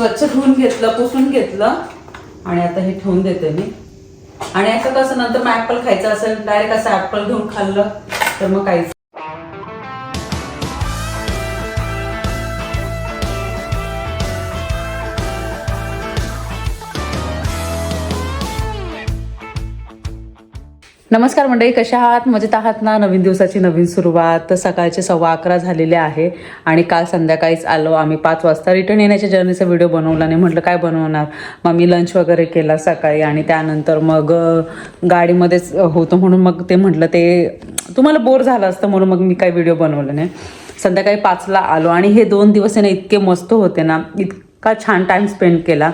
स्वच्छ धुवून घेतलं पुसून घेतलं. आणि आता हे ठेवून देते मी. आणि असं कसं नंतर मग ॲपल खायचं असेल डायरेक्ट असं ॲपल घेऊन खाल्लं तर मग काहीच नमस्कार मंडळी कशा आहात? मजेत आहात ना? नवीन दिवसाची नवीन सुरुवात. सकाळचे सव्वा अकरा झालेले आहे आणि काल संध्याकाळीच आलो. आम्ही पाच वाजता रिटर्न येण्याच्या जर्नीचा व्हिडिओ बनवला नाही म्हटलं काय बनवणार? मग मी लंच वगैरे केला सकाळी आणि त्यानंतर मग गाडीमध्येच होतं म्हणून मग ते म्हटलं ते तुम्हाला बोर झालं असतं म्हणून मग मी काही व्हिडिओ बनवलं नाही. संध्याकाळी पाचला आलो आणि हे दोन दिवस आहे ना इतके मस्त होते ना इतका छान टाइम स्पेंड केला.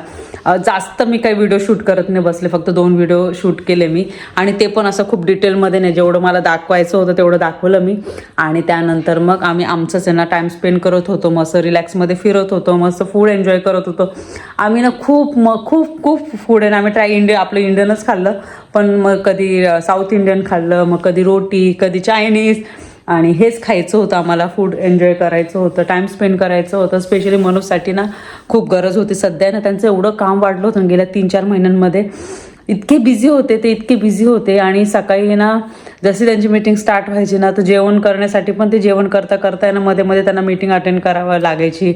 जास्त मी काही व्हिडिओ शूट करत नाही बसले फक्त दोन व्हिडिओ शूट केले मी. आणि ते पण असं खूप डिटेलमध्ये नाही जेवढं मला दाखवायचं होतं तेवढं दाखवलं मी. आणि त्यानंतर मग आम्ही आमचंच आहे ना टाइम स्पेंड करत होतो मस्त रिलॅक्समध्ये फिरत होतो मस्त फूड एन्जॉय करत होतो. आम्ही ना खूप मग खूप खूप फूड आहे ना आम्ही ट्राय इंडिया आपलं इंडियनच खाल्लं. पण मग कधी साऊथ इंडियन खाल्लं मग कधी रोटी कधी चायनीज आणि हेच खायचं होतं आम्हाला फूड एन्जॉय करायचं होतं टाईम स्पेंड करायचं होतं. स्पेशली मनोजसाठी ना खूप गरज होती. सध्या ना त्यांचं एवढं काम वाढलं होतं गेल्या तीन चार महिन्यांमध्ये. इतके बिझी होते ते इतके बिझी होते आणि सकाळी ना जशी त्यांची मीटिंग स्टार्ट व्हायची ना तर जेवण करण्यासाठी पण ते जेवण करता करता ना मध्ये मध्ये त्यांना मीटिंग अटेंड करावं लागायची.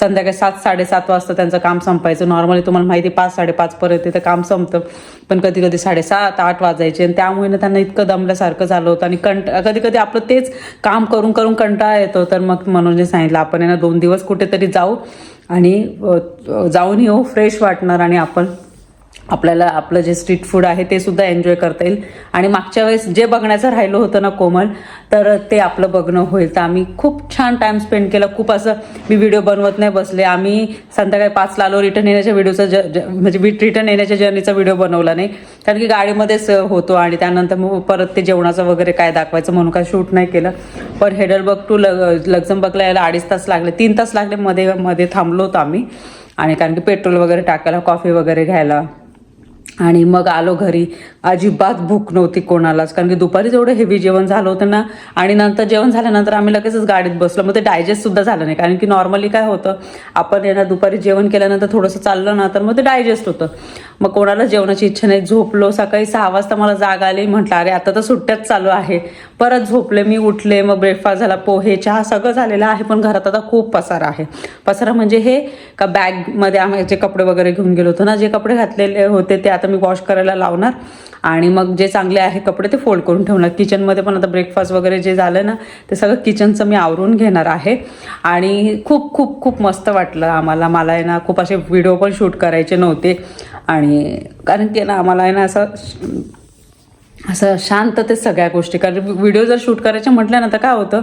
संध्याकाळी सात साडेसात वाजता त्यांचं काम संपायचं. नॉर्मली तुम्हाला माहिती पाच साडेपाचपर्यंत ते काम संपतं. पण कधी कधी साडेसात आठ वाजायचे आणि त्यामुळे ना त्यांना इतकं दमल्यासारखं झालं होतं आणि कंट कधी कधी आपलं तेच काम करून करून कंटाळा येतो. तर मग मनोजने सांगितलं आपण आहे ना दोन दिवस कुठेतरी जाऊ आणि जाऊन येऊ फ्रेश वाटणार आणि आपण आपल्याला आपलं जे स्ट्रीट फूड आहे ते सुद्धा एन्जॉय करता येईल. आणि मागच्या वेळेस जे बघण्याचं राहिलं होतं ना कोमल तर ते आपलं बघणं होईल. तर आम्ही खूप छान टाइम स्पेंड केला. खूप असं मी व्हिडिओ बनवत नाही बसले. आम्ही संध्याकाळी पाचला आलो. रिटर्न येण्याच्या व्हिडिओचा ज ज- म्हणजे रिटर्न येण्याच्या जर्नीचा व्हिडिओ बनवला नाही. कारण की गाडीमध्येच होतो आणि त्यानंतर मग परत ते जेवणाचं वगैरे काय दाखवायचं म्हणून काय शूट नाही केलं. पण हेडरबर्ग टू लग लक्झमबर्गला यायला अडीच तास लागले. तीन तास लागले. मध्ये मध्ये थांबलो होतो आम्ही. आणि कारण की पेट्रोल वगैरे टाकायला कॉफी वगैरे घ्यायला. आणि मग आलो घरी. अजिबात भूक नव्हती कोणालाच. कारण की दुपारी जेवढं हेवी जेवण झालं होतं ना आणि नंतर जेवण झाल्यानंतर आम्ही लगेचच गाडीत बसलो. मग ते डायजेस्टसुद्धा झालं नाही. कारण की नॉर्मली काय होतं आपण यांना दुपारी जेवण केल्यानंतर थोडंसं चाललं ना तर मग ते डायजेस्ट होतं. मग कोणाला जेवणाची इच्छा नाही. झोपलो सकाळी सहा वाजता मला जाग आली. म्हटलं अरे आता तर सुट्ट्याच चालू आहे. परत झोपले मी उठले मग ब्रेकफास्ट झाला पोहे चहा सगळं झालेलं आहे. पण घरात आता खूप पसारा आहे. पसारा म्हणजे हे का बॅगमध्ये आम्ही जे कपडे वगैरे घेऊन गेलो होतो ना जे कपडे घातलेले होते ते आता मी वॉश करायला लावणार. आणि मग जे चांगले आहे कपडे ते फोल्ड करून ठेवणार. किचनमध्ये पण आता ब्रेकफास्ट वगैरे जे झालं ना ते सगळं किचनचं मी आवरून घेणार आहे. आणि खूप खूप खूप मस्त वाटलं आम्हाला. मला आहे ना खूप असे व्हिडिओ पण शूट करायचे नव्हते. आणि कारण की ना आम्हाला आहे ना असं असं शांततेत सगळ्या गोष्टी. कारण व्हिडिओ जर शूट करायचे म्हटलं ना तर काय होतं?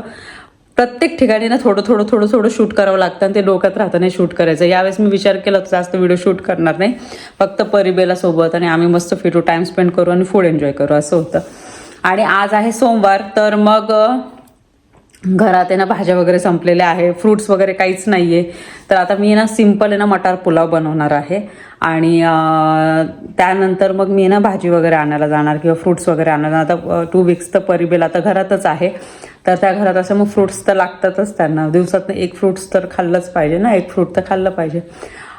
प्रत्येक ठिकाणी ना थोडं थोडं थोडं थोडं शूट करावं लागतं आणि ते डोक्यात राहतं नाही शूट करायचं. यावेळेस मी विचार केला तर जास्त व्हिडिओ शूट करणार नाही. फक्त परिबेला सोबत आणि आम्ही मस्त फिरू टाइम स्पेंड करू आणि फूड एन्जॉय करू असं होतं. आणि आज आहे सोमवार तर मग घरात आहे ना भाज्या वगैरे संपलेल्या आहे फ्रुट्स वगैरे काहीच नाही आहे तर आता मी ना सिंपल आहे ना मटार पुलाव बनवणार आहे. आणि त्यानंतर मग मी ना भाजी वगैरे आणायला जाणार किंवा फ्रुट्स वगैरे आणायला आता टू वीक्स तर परिबेल आता घरातच आहे. तर त्या घरात असं मग फ्रुट्स तर लागतातच त्यांना. दिवसातनं एक फ्रुट्स तर खाल्लंच पाहिजे ना एक फ्रूट तर खाल्लं पाहिजे.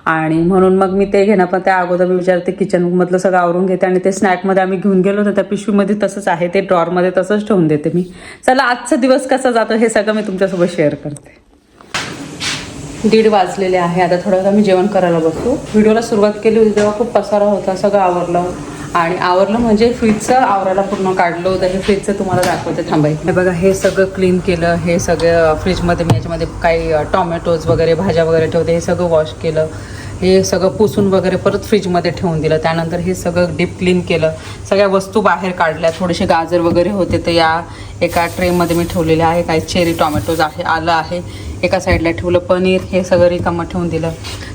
आणि म्हणून मग मी ते घेणं पण त्या अगोदर मी विचारते किचनमधलं सगळं आवरून घेते आणि ते स्नॅकमध्ये आम्ही घेऊन गेलो तर त्या पिशवीमध्ये तसंच आहे ते ड्रॉरमध्ये तसंच ठेवून देते मी. चला आजचा दिवस कसा जातो हे सगळं मी तुमच्यासोबत शेअर करते. दीड वाजलेले आहे. आता थोडं मी आम्ही जेवण करायला बसतो. व्हिडिओला सुरुवात केली होती तेव्हा खूप पसारा होता सगळं आवरलं. आणि आवरलं म्हणजे फ्रीजचं आवरायला पूर्ण काढलं होतं हे फ्रीजचं तुम्हाला दाखवते थांबाय हे बघा हे सगळं क्लीन केलं हे सगळं फ्रीजमध्ये मी याच्यामध्ये काही टॉमॅटोज वगैरे भाज्या वगैरे ठेवते हे सगळं वॉश केलं. हे सगळं पुसून वगैरे परत फ्रीजमध्ये ठेवून दिलं. त्यानंतर हे सगळं डीप क्लीन केलं. सगळ्या वस्तू बाहेर काढल्या. थोडेसे गाजर वगैरे होते तर या एका ट्रेमध्ये मी ठेवलेले आहे. काही चेरी टॉमॅटोज आहे आलं आहे. एका साईडला ठेवलं पनीर हे सगळं रिकामं ठेवून दिलं.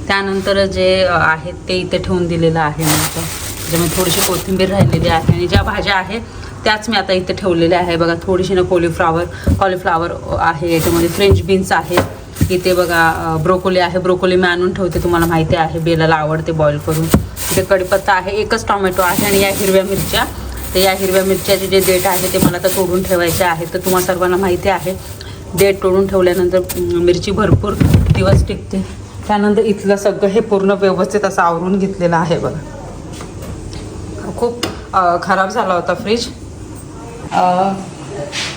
त्यानंतर जे आहे ते इथे ठेवून दिलेलं आहे नंतर त्याच्यामध्ये थोडीशी कोथिंबीर राहिलेली आहे आणि ज्या भाज्या आहे त्याच मी आता इथे ठेवलेल्या आहे. बघा थोडीशी ना कॉलीफ्लावर कॉलीफ्लावर आहे याच्यामध्ये फ्रेंच बीन्स आहे. इथे बघा ब्रोकोली आहे. ब्रोकोली मी आणून ठेवते तुम्हाला माहिती आहे. बेलाला आवडते बॉईल करून. इथे कढीपत्ता आहे एकच टॉमॅटो आहे आणि या हिरव्या मिरच्या. तर या हिरव्या मिरच्याचे जे देठ आहे ते मला तर तोडून ठेवायचे आहे. तर तुम्हाला सर्वांना माहिती आहे देठ तोडून ठेवल्यानंतर मिरची भरपूर दिवस टिकते. त्यानंतर इथलं सगळं हे पूर्ण व्यवस्थित असं आवरून घेतलेलं आहे बघा. खूप खराब झाला होता फ्रीज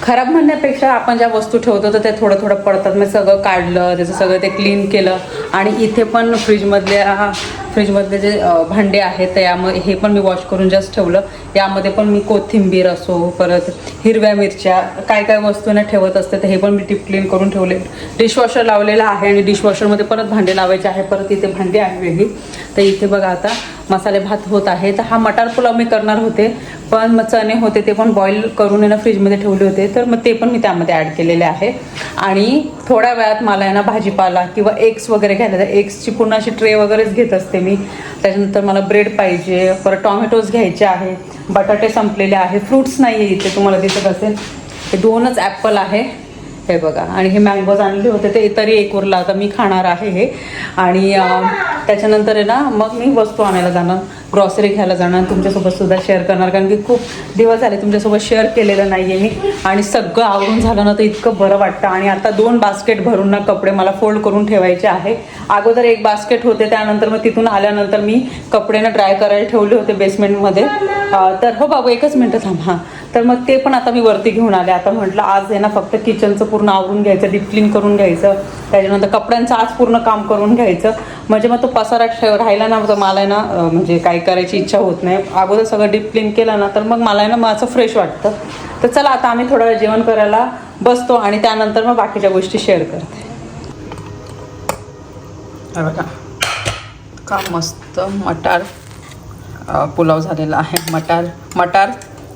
खराब म्हणण्यापेक्षा आपण ज्या वस्तू ठेवतो तर ते थोडं थोडं पडतात. मी सगळं काढलं त्याचं सगळं ते क्लीन केलं. आणि इथे पण फ्रीजमधल्या फ्रीजमधले जे भांडे आहेत तर यामध्ये हे पण मी वॉश करून जस्ट ठेवलं. यामध्ये पण मी कोथिंबीर असो परत हिरव्या मिरच्या काय काय वस्तूंना ठेवत असते तर हे पण मी टीप क्लीन करून ठेवले. डिशवॉशर लावलेलं आहे आणि डिशवॉशरमध्ये परत भांडे लावायचे आहे परत इथे भांडे आहे वेगळी. तर इथे बघा आता मसाले भात होत आहे तर हा मटार पुलाव मी करणार होते. पण मग चणे होते ते पण बॉईल करून ना फ्रीजमध्ये ठेवले होते. तर मग ते पण मी त्यामध्ये ॲड केलेले आहे. आणि थोड्या वेळात मला आहे ना भाजीपाला किंवा एग्स वगैरे घ्यायला तर एग्सची पूर्ण अशी ट्रे वगैरेच घेत असते मी. त्याच्यानंतर मला ब्रेड पाहिजे. परत टॉमॅटोज घ्यायचे आहे. बटाटे संपलेले आहे. फ्रूट्स नाही आहे इथे तुम्हाला दिसत असेल. हे दोनच ॲपल आहे. हे बघा. आणि हे मँगोज आणले होते ते तरी एक उरला. आता मी खाणार आहे हे. आणि त्याच्यानंतर आहे ना मग मी वस्तू आणायला जाणार. ग्रॉसरी घ्यायला जाणार. तुमच्यासोबत सुद्धा शेअर करणार. कारण की खूप दिवस झाले तुमच्यासोबत शेअर केलेलं नाही आहे मी. आणि सगळं आवरून झालं ना तर इतकं बरं वाटतं. आणि आता दोन बास्केट भरून ना कपडे मला फोल्ड करून ठेवायचे आहे. अगोदर एक बास्केट होते त्यानंतर मग तिथून आल्यानंतर मी कपडे ना ड्राय करायला ठेवले होते बेसमेंटमध्ये तर हो बाबू एकच मिनटं थांब. हां. तर मग ते पण आता मी वरती घेऊन आले. आता म्हटलं आज आहे ना फक्त किचनचं पूर्ण आवरून घ्यायचं डीप क्लीन करून घ्यायचं. त्याच्यानंतर कपड्यांचं आज पूर्ण काम करून घ्यायचं. म्हणजे मग तो पसारा ठेव राहिला ना तर मला आहे ना म्हणजे काय करायची इच्छा होत नाही. अगोदर सगळं डीप क्लीन केलं ना तर मग मला आहे ना मग असं फ्रेश वाटतं. तर चला आता आम्ही थोडा वेळ जेवण करायला बसतो आणि त्यानंतर मग बाकीच्या गोष्टी शेअर करते. बघा का मस्त मटार पुलाव झालेला आहे. मटार मटार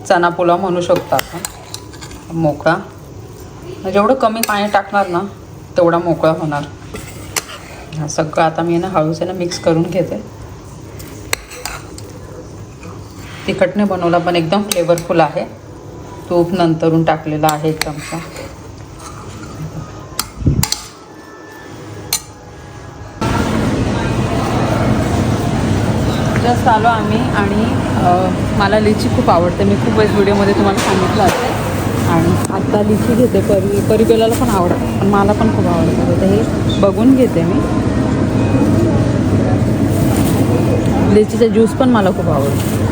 चना पुलाव म्हणू शकतो आपण. मोकळा. म्हणजे जेवढं कमी पाणी टाकणार ना तेवढा मोकळा होणार. हा सगळं आता मी ना हळूच आहे ना मिक्स करून घेते. तिखटने बनवला पण एकदम फ्लेवरफुल आहे. तूप नंतरून टाकलेला आहे एक चमचा. जस्ट आलो आम्ही आणि मला लिची खूप आवडते. मी खूप वेळेस व्हिडिओमध्ये तुम्हाला सांगितलं असेल. आणि आत्ता लिची घेते. परी परिबेलाला पण आवडतं. पण मला पण खूप आवडतं. तर हे बघून घेते मी. लिचीचा ज्यूस पण मला खूप आवडतो.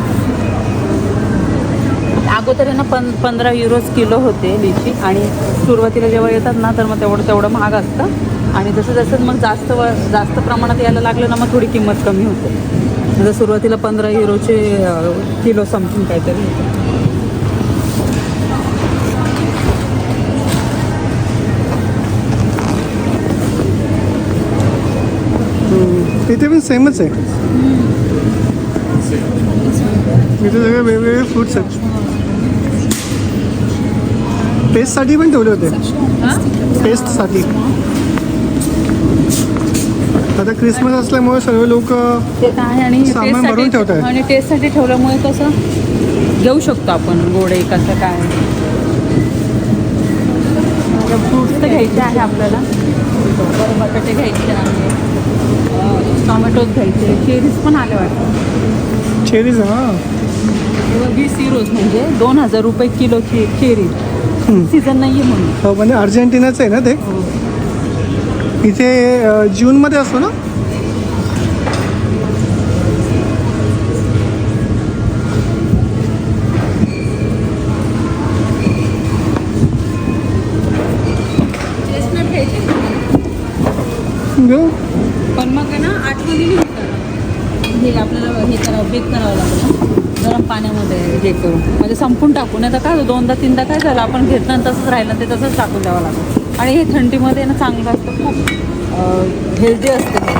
अगोदर आहे ना पं पंधरा युरोज किलो होते लिची. आणि सुरुवातीला जेव्हा येतात ना तर मग तेवढं तेवढं महाग असतं. आणि जसं जसं मग जास्त व जास्त प्रमाणात यायला लागलं ना मग थोडी किंमत कमी होते. जसं सुरुवातीला पंधरा युरोचे किलो समथिंग काहीतरी होतं. इथे पण सेमच आहे. इथे सगळे वेगवेगळे फ्रुट्स आहेत. टेस्टसाठी पण ठेवले होते. टेस्टसाठी आता क्रिसमस असल्यामुळे सर्व लोक ते तर आहे आणि सामान भरून ठेवताय. टेस्टसाठी आणि टेस्टसाठी ठेवल्यामुळे कसं घेऊ शकतो आपण गोडे कसं काय. फ्रूट्स तर घ्यायचे आहे आपल्याला. बरं बटाटे घ्यायचे आहे. अं, टोमॅटोज घ्यायचे चेरीज पण आले वाटतं. चेरीज हां? वीस युरोज म्हणजे दोन हजार रुपये किलोची चेरी सीझन नाही आहे म्हणून. हो म्हणजे अर्जेंटिनाचं आहे ना ते? इथे जूनमध्ये असतो ना? घेऊ पण मग आहे ना आठवणी हे आपल्याला हे करावं बेक करावं लागतं. गरम पाण्यामध्ये हे करून. म्हणजे संपून टाकू. नाही तर काय दोनदा तीनदा काय झालं आपण घेतलं आणि तसंच राहिलं ते तसंच टाकून द्यावं लागतं. आणि हे थंडीमध्ये ना चांगलं असतं खूप हेल्दी असतं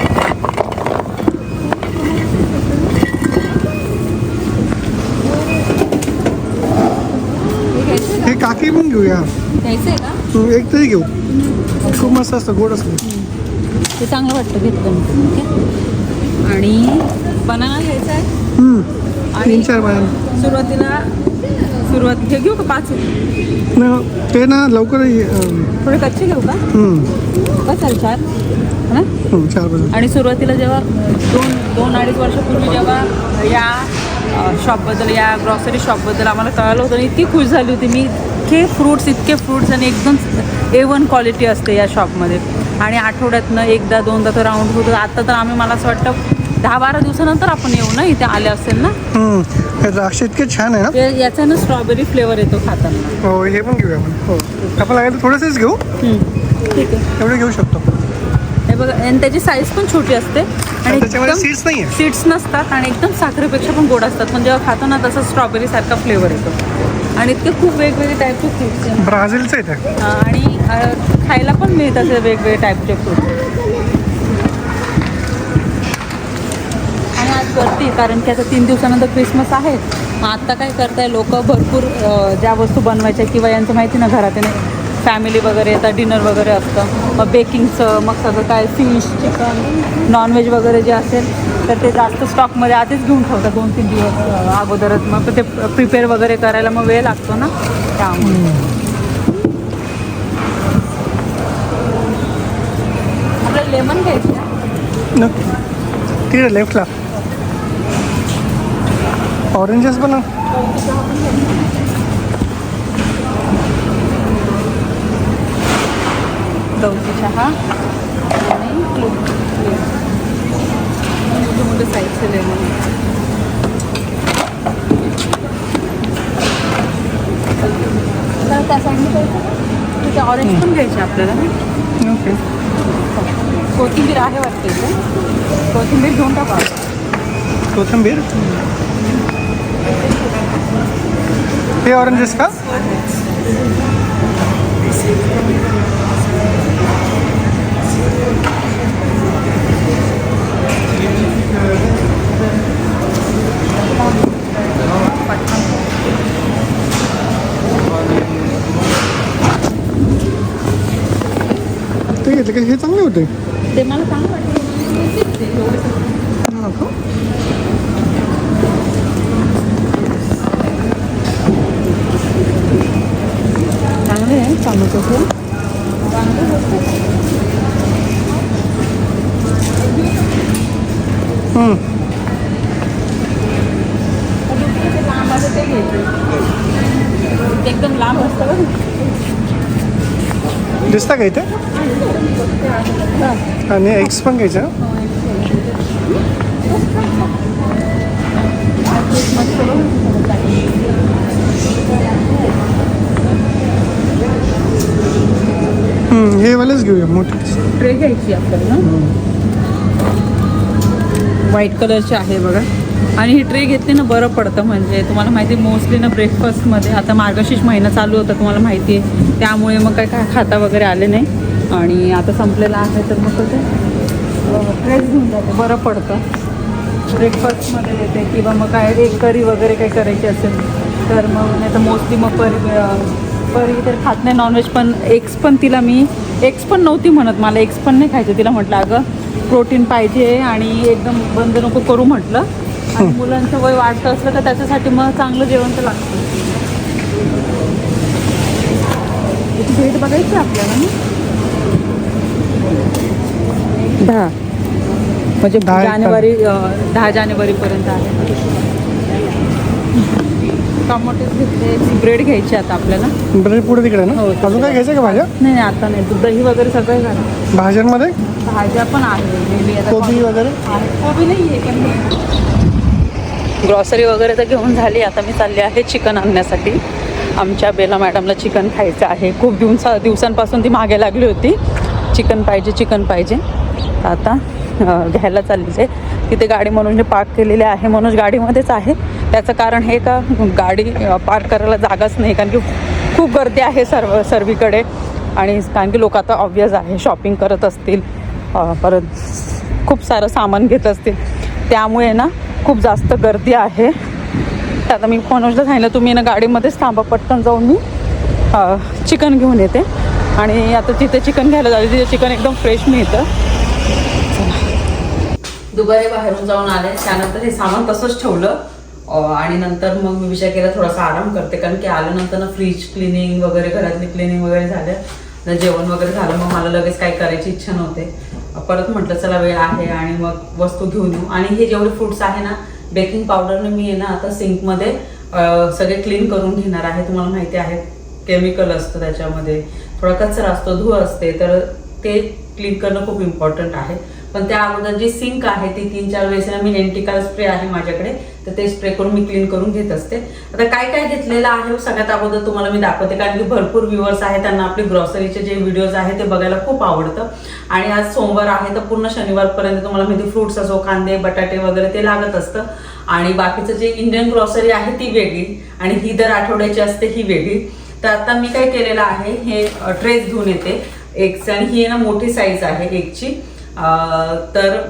हे. काकी पण घेऊया. का? घ्यायचं आहे का? तू एक तरी घेऊ. खूप मस्त असतं गोड असतं. ते चांगलं वाटतं घेतलं ओके. आणि बनाना घ्यायचा आहे हम्म. आणि तीन चार महिने सुरुवातीला सुरुवात हे घेऊ का पाच? न ते ना लवकर ये- अं, थोडे कच्चे घेऊ का? हम्म. चार? है? ना हम्म, चार आणि सुरुवातीला जेव्हा दोन दोन अडीच वर्षापूर्वी जेव्हा या अ, शॉपबद्दल या ग्रॉसरी शॉपबद्दल आम्हाला कळालं होतं आणि इतकी खुश झाली होती. मी इतके फ्रूट्स इतके फ्रूट्स आणि एकदम ए वन क्वालिटी असते या शॉपमध्ये आणि आठवड्यातनं एकदा दोनदा तर राऊंड होतो. आता तर आम्ही मला असं वाटतं दहा बारा दिवसानंतर आपण येऊ ना इथे आले असेल ना? हम्म. द्राक्ष इतके छान आहे ना? ते याचा ना स्ट्रॉबेरी फ्लेवर येतो खाताना. हो हे पण घेऊया आपण. हो. आपण लागेल थोडंसंच घेऊ. ठीक आहे. एवढे घेऊ शकतो. हे बघा आणि त्याची साईज पण छोटी असते. आणि त्याच्यामध्ये एकदम सीड्स नाही आहे सीड्स नसतात आणि एकदम साखरेपेक्षा पण गोड असतात. पण जेव्हा खातो ना तसं स्ट्रॉबेरी सारखा फ्लेवर येतो. आणि इतके खूप वेगवेगळे टाईपचे आहेत. ब्राझीलचं आहे ते आणि अं, खायला पण मिळतात असे वेगवेगळे टाईपचे फ्रूट करते कारण की आता तीन दिवसानंतर क्रिसमस आहे. मग आत्ता काय करताय लोक? भरपूर ज्या वस्तू बनवायच्या किंवा यांचं माहिती ना घरात फॅमिली वगैरे येतात डिनर वगैरे असतं. मग बेकिंगचं मग सगळं काय फिश चिकन नॉनव्हेज वगैरे जे असेल तर ते जास्त स्टॉकमध्ये आधीच घेऊन ठेवतात दोन तीन दिवस अगोदरच. मग ते प्रिपेअर वगैरे करायला मग वेळ लागतो ना त्यामुळे. लेमन घ्यायचं लेफ्टला ऑरेंजेस पण गवती चहा आणि मोठे मोठे साईजचे लेमन तर त्या साईडने तिथे ऑरेंज पण घ्यायचे आपल्याला ओके कोथिंबीर आहे वाटते कोथिंबीर घेऊन टाका कोथिंबीर हे ऑरेंजेस का ते घेतले का हे चांगले होते ते मला चांगलं वाटतं हा का? चांगले आहे टोमॅटो हम्म. लांब असं ते घ्यायचं ते एकदम लांब असतं बघ दिसता का इथे आणि एग्स पण घ्यायच्या हम्म, हे वालेच घेऊया मोठे. ट्रे घ्यायची आपल्याला व्हाईट कलरची आहे बघा. आणि ही ट्रे घेतली ना बरं पडतं. म्हणजे तुम्हाला माहिती मोस्टली ना ब्रेकफास्टमध्ये आता मार्गशीर्ष महिना चालू होता तुम्हाला माहिती आहे. त्यामुळे मग काय काय खाता वगैरे आले नाही. आणि आता संपलेलं आहे तर मग कसं? ट्रेस घेऊन जाते बरं पडतं. ब्रेकफास्टमध्ये देते किंवा मग काय एक करी वगैरे काही करायची असेल तर मग नाही तर मोस्टली मग परी परी तर खात नाही नॉनव्हेज पण एग्स पण तिला मी एग्स पण नव्हती म्हणत मला. एग्स पण नाही खायचं तिला म्हटलं अगं प्रोटीन पाहिजे आणि एकदम बंद नको करू म्हटलं. आणि मुलांचं वय वाढतं असलं तर त्याच्यासाठी मग चांगलं जेवण तर लागतं. भेट बघायची आपल्याला दहा. म्हणजे दहा जानेवारी दहा जानेवारीपर्यंत आहे. घेतले ब्रेड घ्यायचे आता आपल्याला. ब्रेड पुढे तिकडे ना? हो, अजून काय घ्यायचं का भाज्या? नाही नाही आता नाही. दही वगैरे सगळं झालं भाज्यांमध्ये? भाज्या पण आहे कोबी वगैरे. कोबी नाही आहे पण ग्रॉसरी वगैरे तर घेऊन झाली. आता मी चालली आहे चिकन आणण्यासाठी. आमच्या बेला मॅडमला चिकन खायचं आहे. खूप दिवसा दिवसांपासून ती मागे लागली होती. चिकन पाहिजे चिकन पाहिजे. आता घ्यायला चाललीच आहे. तिथे गाडी मनोजने पार्क केलेली आहे मनोज गाडीमध्येच आहे. त्याचं कारण हे का गाडी पार्क करायला जागाच नाही कारण की खूप गर्दी आहे सर्व सर्वीकडे. आणि कारण की लोक आता ऑब्वियस आहे शॉपिंग करत असतील. परत खूप सारं सामान घेत असतील. त्यामुळे ना खूप जास्त गर्दी आहे. तर आता मी मनोजला सांगितलं तुम्ही ना गाडीमध्येच थांबा पटकन जाऊन मी चिकन घेऊन येते. आणि आता तिथे चिकन घ्यायला जाते तिथे चिकन एकदम फ्रेश मिळतं. दुबारे बाहेरून जाऊन आले. त्यानंतर हे सामान तसंच ठेवलं. आणि नंतर मग मी विचार केला थोडासा आराम करते. कारण की आल्यानंतर ना फ्रीज क्लिनिंग वगैरे घरातली क्लिनिंग वगैरे झालं जेवण वगैरे झालं. मग मला लगेच काही करायची इच्छा नव्हते. परत म्हटलं चला वेळ आहे आणि मग वस्तू घेऊन येऊ. आणि हे जेवढे फ्रुट्स आहे ना बेकिंग पावडरने मी आहे ना आता सिंकमध्ये सगळे क्लीन करून घेणार आहे. तुम्हाला माहिती आहे केमिकल असतं त्याच्यामध्ये. थोडा कचरा असतो धूळ असते तर ते क्लीन करणं खूप इम्पॉर्टंट आहे. पण त्या अगोदर जी सिंक आहे ती तीन चार वेळेस मी एंटिकाल स्प्रे आहे माझ्याकडे. तर ते स्प्रे करून मी क्लीन करून घेत असते. आता काय काय घेतलेलं आहे हो सगळ्यात अगोदर तुम्हाला मी दाखवते. कारण की भरपूर व्ह्युअर्स आहेत त्यांना आपले ग्रॉसरीचे जे व्हिडिओज आहेत ते बघायला खूप आवडतं. आणि आज सोमवार आहे तर पूर्ण शनिवारपर्यंत तुम्हाला माहिती फ्रुट्स असो कांदे बटाटे वगैरे ते लागत असतं. आणि बाकीचं जे इंडियन ग्रॉसरी आहे ती वेगळी. आणि ही दर आठवड्याची असते ही वेगळी. तर आता मी काय केलेलं आहे हे ट्रेस घेऊन येते. एक आणि ही आहे ना मोठी साईज आहे एकची. तर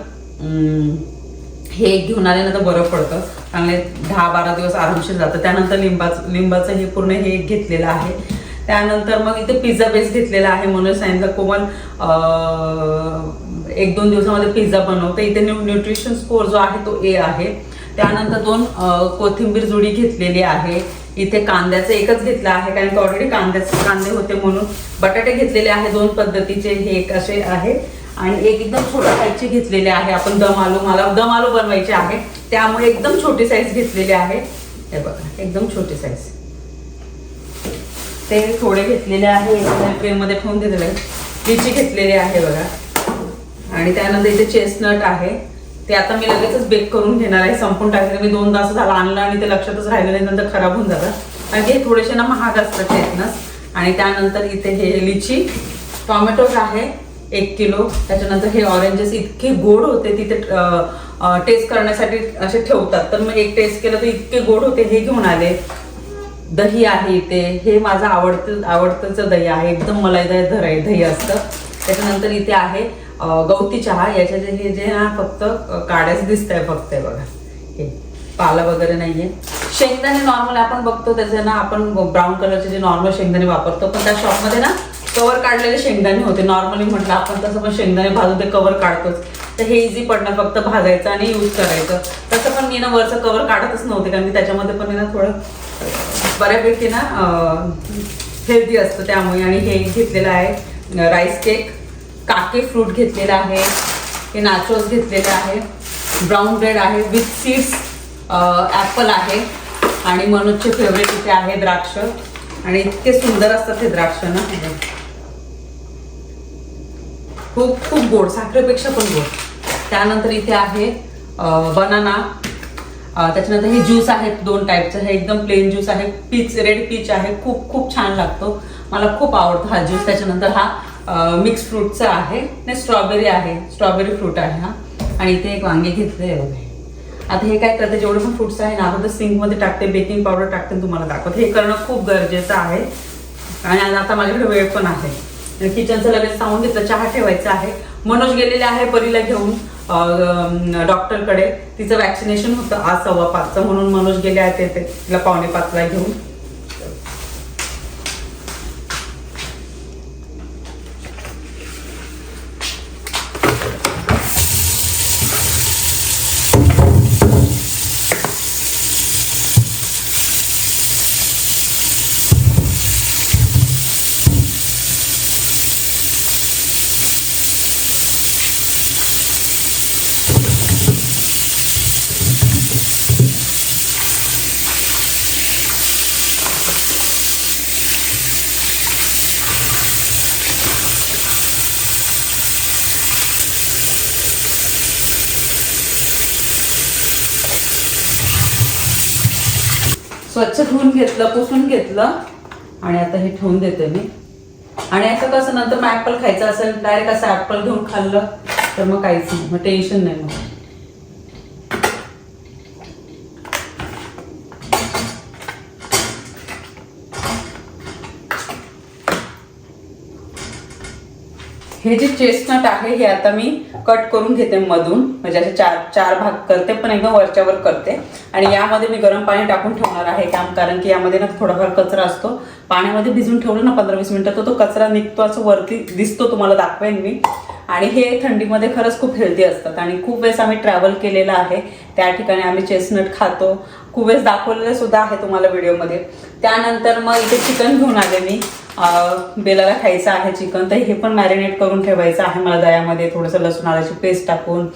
हे एक घेऊन आले ना तर बरं पडतं. चांगले दहा बारा दिवस आरामशीर जातं. त्यानंतर लिंबाचं लिंबाचं हे पूर्ण हे एक घेतलेलं आहे. त्यानंतर मग इथे पिझ्झा बेस घेतलेला आहे. म्हणून सांगितलं कोमल एक दोन दिवसामध्ये पिझ्झा बनवते इथे न्यू न्यूट्रिशन स्कोर जो आहे तो ए आहे. त्यानंतर दोन कोथिंबीर जुडी घेतलेली आहे. इथे कांद्याचं एकच घेतलं आहे कारण की ऑलरेडी कांद्याचे कांदे होते म्हणून. बटाटे घेतलेले आहे दोन पद्धतीचे. हे एक असे आहे. आणि एक एकदम छोट्या साईजचे घेतलेले आहे. आपण दम आलू मला दम आलू बनवायचे आहे. त्यामुळे एकदम छोटी साईज घेतलेली आहे. हे बघा एकदम छोटी साईज ते थोडे घेतलेले आहे. ट्रेनमध्ये ठेवून दिलेले लिची घेतलेली आहे बघा. आणि त्यानंतर इथे चेस्टनट आहे. ते आता मी लगेचच बेक करून घेणार आहे. संपून टाकले मी दोन तास झाला आणलं आणि ते लक्षातच राहिलं नाही. नंतर खराब होऊन जातं. कारण की हे थोडेसे ना महाग असतात चेस्टनस आणि त्यानंतर इथे हे लिची टॉमॅटोज आहे. एक किलो. त्याच्यानंतर हे ऑरेंजेस इतके गोड होते तिथे टेस्ट करण्यासाठी असे ठेवतात. तर मग एक टेस्ट केलं तर इतके गोड होते हे घेऊन आले. दही आहे इथे. हे माझं आवडतं आवडतंच दही आहे. एकदम मलाई दही दही असतं. त्याच्यानंतर इथे आहे गवती चहा. याच्या जे हे जे ना फक्त काड्याच दिसत आहे फक्त बघा. हे पाला वगैरे नाही आहे शेंगदाणे नॉर्मल आपण बघतो त्याचे ना आपण ब्राऊन कलरचे जे नॉर्मल शेंगदाणे वापरतो पण त्या शॉपमध्ये ना कवर काढलेले शेंगदाणे होते. नॉर्मली म्हटलं आपण तसं पण शेंगदाणे भाजून ते कवर काढतोच. तर हे इझी पडणार फक्त भाजायचं आणि यूज करायचं. तसं पण मी ना वरचं कवर काढतच नव्हते कारण की त्याच्यामध्ये पण ना थोडं बऱ्यापैकी ना हेल्दी असतं त्यामुळे आणि हे घेतलेलं आहे राईस केक काके फ्रूट घेतलेलं आहे. हे नाचोस घेतलेलं आहे. ब्राऊन ब्रेड आहे विथ सीड्स ॲपल आहे. आणि मनोजचे फेवरेट इथे आहे द्राक्ष. आणि इतके सुंदर असतात हे द्राक्ष ना. खूप खूप गोड साखरेपेक्षा पण गोड. त्यानंतर इथे आहे बनाना. त्याच्यानंतर हे ज्यूस आहेत दोन टाईपचं हे एकदम प्लेन ज्यूस आहे. पीच रेड पीच आहे. खूप खूप छान लागतो. मला खूप आवडतो हा ज्यूस. त्याच्यानंतर हा मिक्स फ्रूटचा आहे. नाही स्ट्रॉबेरी आहे. स्ट्रॉबेरी फ्रूट आहे हा. आणि इथे एक वांगे घेतले आहे आता हे काय करते? जेवढे पण फ्रूट्स आहे ना आता सिंकमध्ये टाकते बेकिंग पावडर टाकते आणि तुम्हाला दाखवते. हे करणं खूप गरजेचं आहे. आणि आता माझ्याकडे वेळ पण आहे. किचनचं लगेच सांगून घेतलं चहा ठेवायचा आहे. मनोज गेलेले आहे परीला घेऊन डॉक्टरकडे तिचं वॅक्सिनेशन होतं आज सव्वा पाचचं म्हणून मनोज गेले आहे ते तिला पावणे पाचला घेऊन. स्वच्छ धुवून घेतलं पुसून घेतलं. आणि आता हे ठेवून देते मी. आणि असं कसं नंतर मग ऍपल खायचं असेल डायरेक्ट असं ऍपल घेऊन खाल्लं तर मग काहीच नाही मग टेन्शन नाही मग. हे जे चेस्टनट आहे हे आता मी कट करून घेते मधून. म्हणजे असे चार चार भाग करते पण एकदम वरच्यावर करते. आणि यामध्ये मी गरम पाणी टाकून ठेवणार आहे काम कारण की यामध्ये ना थोडाफार कचरा असतो. पाण्यामध्ये भिजून ठेवलं ना पंधरा वीस मिनटं तर तो कचरा निघतो असं वरती दिसतो तुम्हाला दाखवेन मी. आणि हे थंडीमध्ये खरंच खूप हेल्दी असतात. आणि खूप वेळेस आम्ही ट्रॅव्हल केलेलं आहे. त्या ठिकाणी आम्ही चेस्टनट खातो. खूप वेळेस दाखवलेलं सुद्धा आहे तुम्हाला व्हिडिओमध्ये त्यानंतर मग इथे चिकन घेऊन आले मी. बेलाला खायचं आहे चिकन तर हे पण मॅरिनेट करून ठेवायचं आहे मला दह्यामध्ये थोडंसं लसूण आल्याची पेस्ट टाकून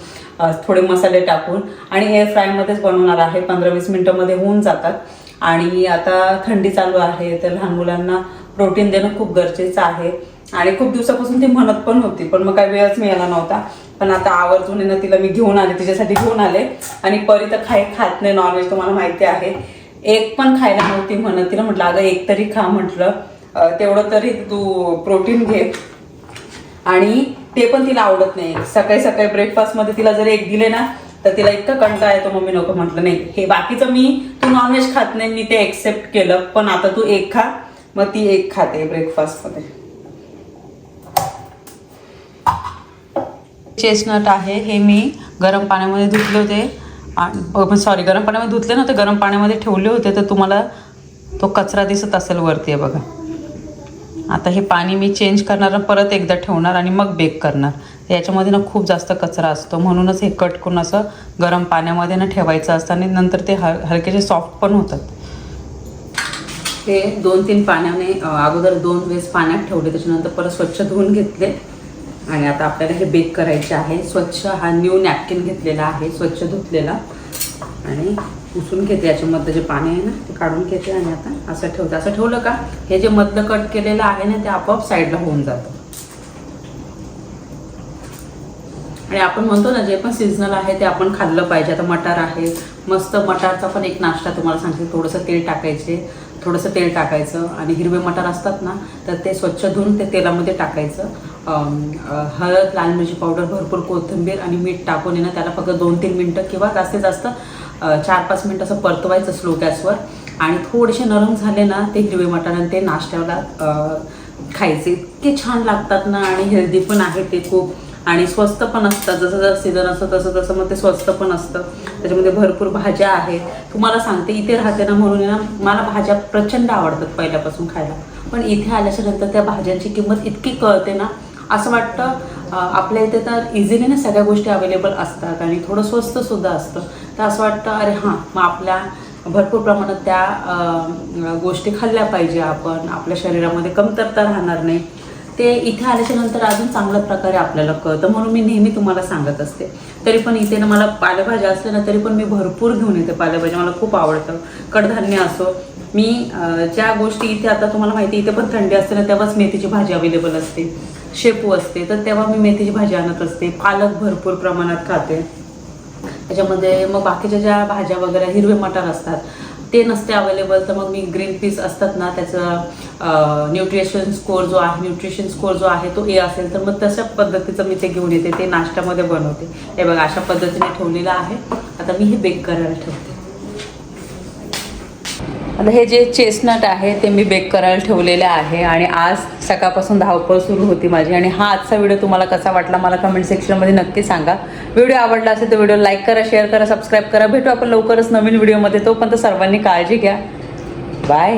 थोडे मसाले टाकून आणि एअर फ्रायमध्येच बनवणार आहे. पंधरा वीस मिनटामध्ये होऊन जातात. आणि आता थंडी चालू आहे तर लहान मुलांना प्रोटीन देणं खूप गरजेचं आहे. आणि खूप दिवसापासून ती म्हणत पण होती पण मग काही वेळच मिळाला नव्हता. पण आता आवर्जून आहे ना तिला मी घेऊन आले तिच्यासाठी घेऊन आले. आणि परी तर खाय खात नाही नॉनव्हेज तुम्हाला माहिती आहे. एक पण खायला नव्हती म्हणत तिला म्हटलं अगं एक तरी खा म्हटलं. तेवढं तरी तू प्रोटीन घे. आणि ते पण तिला आवडत नाही. सकाळी सकाळी ब्रेकफास्टमध्ये तिला जर एक दिले ना तर तिला इतका कंटाळा येतो. मम्मी नको म्हटलं नाही हे बाकीचं मी तू नॉनव्हेज खात नाही मी ते एक्सेप्ट केलं. पण आता तू एक खा. मग ती एक खाते ब्रेकफास्टमध्ये चेस्टनट आहे हे मी गरम पाण्यामध्ये धुतले होते. सॉरी गरम पाण्यामध्ये धुतले नव्हते गरम पाण्यामध्ये ठेवले होते. तर तुम्हाला तो कचरा दिसत असेल वरती आहे बघा. आता हे पाणी मी चेंज करणार परत एकदा ठेवणार आणि मग बेक करणार. याच्यामध्ये ना खूप जास्त कचरा असतो. म्हणूनच हे कट करून असं गरम पाण्यामध्ये ना ठेवायचं असतं आणि नंतर ते हल हलकेचे सॉफ्ट पण होतात. हे दोन तीन पाण्याने अगोदर दोन वेळेस पाण्यात ठेवले. त्याच्यानंतर परत स्वच्छ धुवून घेतले. आणि आता आपल्याला हे बेक करायचे आहे. स्वच्छ हा न्यू नॅपकिन घेतलेला आहे. स्वच्छ धुतलेला. आणि पुसून घेते. याच्यामधलं जे पाणी आहे ना ते काढून घेते आणि आता असं ठेवते. असं ठेवलं का हे जे मधलं कट केलेलं आहे ना ते आपोआप साईडला होऊन जातं. आणि आपण म्हणतो ना जे पण सीझनल आहे ते आपण खाल्लं पाहिजे. आता मटार आहे. मस्त मटारचा पण एक नाश्ता तुम्हाला सांगते. थोडंसं तेल टाकायचे. थोडंसं तेल टाकायचं. आणि हिरवे मटार असतात ना तर ते स्वच्छ धुवून ते तेलामध्ये टाकायचं. हळद लाल मिरची पावडर भरपूर कोथिंबीर आणि मीठ टाकून आहे ना त्याला फक्त दोन तीन मिनटं किंवा जास्तीत जास्त चार पाच मिनटं असं परतवायचं स्लो गॅसवर. आणि थोडेसे नरम झाले ना ते हिरवे मटण ते नाश्त्याला खायचे. इतके छान लागतात ना आणि हेल्दी पण आहे ते खूप. आणि स्वस्त पण असतं जसं जसं सीझन असतं तसं तसं मग ते स्वस्त पण असतं. त्याच्यामध्ये भरपूर भाज्या आहेत. तुम्हाला सांगते इथे राहते ना म्हणून ना मला भाज्या प्रचंड आवडतात पहिल्यापासून खायला. पण इथे आल्याच्यानंतर त्या भाज्यांची किंमत इतकी कळते ना असं वाटतं आपल्या इथे तर इझिली ना सगळ्या गोष्टी अवेलेबल असतात. आणि थोडं स्वस्त सुद्धा असतं. तर असं वाटतं अरे हां मग आपल्या भरपूर प्रमाणात त्या गोष्टी खाल्ल्या पाहिजे आपण. आपल्या शरीरामध्ये कमतरता राहणार नाही. ते इथे आल्याच्यानंतर अजून चांगल्या प्रकारे आपल्याला कळतं. म्हणून मी नेहमी तुम्हाला सांगत असते. तरी पण इथे ना मला पालेभाज्या असल्या ना तरी पण मी भरपूर घेऊन येते पालेभाज्या. मला खूप आवडतं. कडधान्य असो. मी ज्या गोष्टी इथे आता तुम्हाला माहिती इथे पण थंडी असते ना तेव्हाच मेथीची भाजी अवेलेबल असते. शेपू असते. तर तेव्हा मी मेथीची भाजी आणत असते. पालक भरपूर प्रमाणात खाते. त्याच्यामध्ये मग बाकीच्या ज्या भाज्या वगैरे हिरवे मटार असतात ते नसते अवेलेबल तर मग मी ग्रीन पीस असतात ना त्याचं न्यूट्रिशन स्कोअर जो आहे न्यूट्रिशन स्कोअर जो आहे तो ए असेल तर मग तशा पद्धतीचं मी ते घेऊन येते ते नाश्त्यामध्ये बनवते. हे बघा अशा पद्धतीने ठेवलेलं आहे. आता मी हे बेक करायला ठेवते. आता हे जे चेस्टनट आहे ते मी बेक करायला ठेवलेले आहे आणि आज सकाळपासून धावपळ सुरू होती माझी आणि हा आजचा व्हिडिओ तुम्हाला कसा वाटला मला कमेंट सेक्शनमध्ये नक्की सांगा. व्हिडिओ आवडला असेल तर व्हिडिओ लाईक करा शेअर करा सबस्क्राईब करा. भेटू आपण लवकरच नवीन व्हिडिओमध्ये तोपर्यंत सर्वांनी काळजी घ्या. बाय